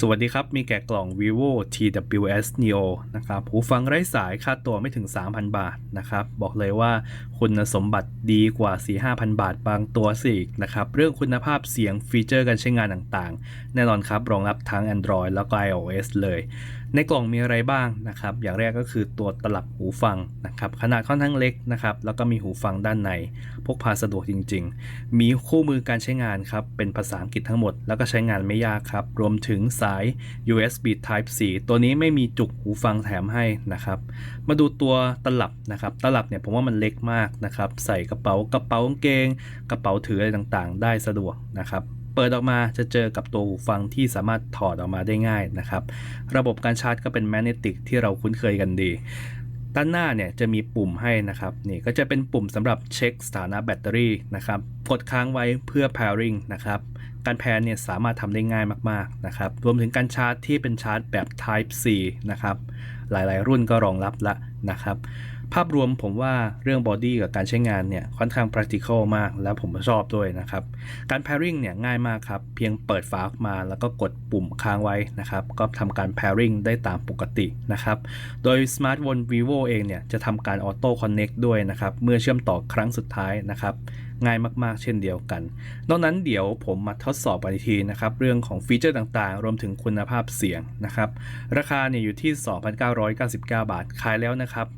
สวัสดีครับ มีแกะกล่อง vivo TWS Neo นะครับหูฟังไร้สายค่าตัวไม่ถึง 3,000 บาทนะครับ บอกเลยว่าคุณสมบัติดีกว่า 4-5,000 บาทบางตัวสิอีกนะครับ เรื่องคุณภาพเสียงฟีเจอร์การใช้งานต่างๆ แน่นอนครับ รองรับทั้ง Android แล้วก็ iOS เลย ในกล่องมีอะไรบ้างนะครับ อย่างแรกก็คือตัวตลับหูฟังนะครับ ขนาดค่อนข้างเล็กนะครับ แล้วก็มีหูฟังด้านใน พกพาสะดวกจริง ๆ มีคู่มือการใช้งานครับ เป็นภาษาอังกฤษทั้งหมด แล้วก็ใช้งานไม่ยากครับ รวมถึงสาย USB Type C ตัวนี้ไม่มีจุกหูฟังแถมให้นะครับ มาดูตัวตลับนะครับ ตลับเนี่ยผมว่ามันเล็กมากนะครับ ใส่กระเป๋ากระเป๋ากางเกง กระเป๋าถืออะไรต่างๆ ได้สะดวกนะครับ เปิดออกมาจะเจอกับตัวหูฟังที่สามารถถอดออกมาได้ง่ายนะครับ ระบบการชาร์จก็เป็นแมกเนติกที่เราคุ้นเคยกันดี ด้านหน้าเนี่ยจะมีปุ่มให้นะครับนี่ก็จะเป็นปุ่มสำหรับเช็คสถานะแบตเตอรี่นะครับกดค้างไว้เพื่อ pairing นะครับการแพรเนี่ยสามารถทำได้ง่ายมากๆนะครับรวมถึงการชาร์จที่เป็นชาร์จแบบ Type C นะครับหลายๆ รุ่นก็รองรับละนะครับ ภาพรวมผมว่าเรื่องบอดี้กับการใช้งานเนี่ยค่อนข้าง practical มาก และผมชอบด้วยนะครับ การ pairing เนี่ยง่ายมากครับ เพียงเปิดฝาออกมาแล้วก็กดปุ่มค้างไว้นะครับ ก็ทำการ pairing ได้ตามปกตินะครับ โดย smartphone vivo เองเนี่ยจะทำการ auto connect ด้วยนะครับ เมื่อเชื่อมต่อครั้งสุดท้ายนะครับง่ายมากๆ เช่นเดียวกัน นอกนั้นเดี๋ยวผมมาทดสอบกันอีกทีนะครับ เรื่องของฟีเจอร์ต่างๆ รวมถึงคุณภาพเสียงนะครับ ราคาเนี่ยอยู่ที่ 2,999 บาท ขายแล้วนะครับ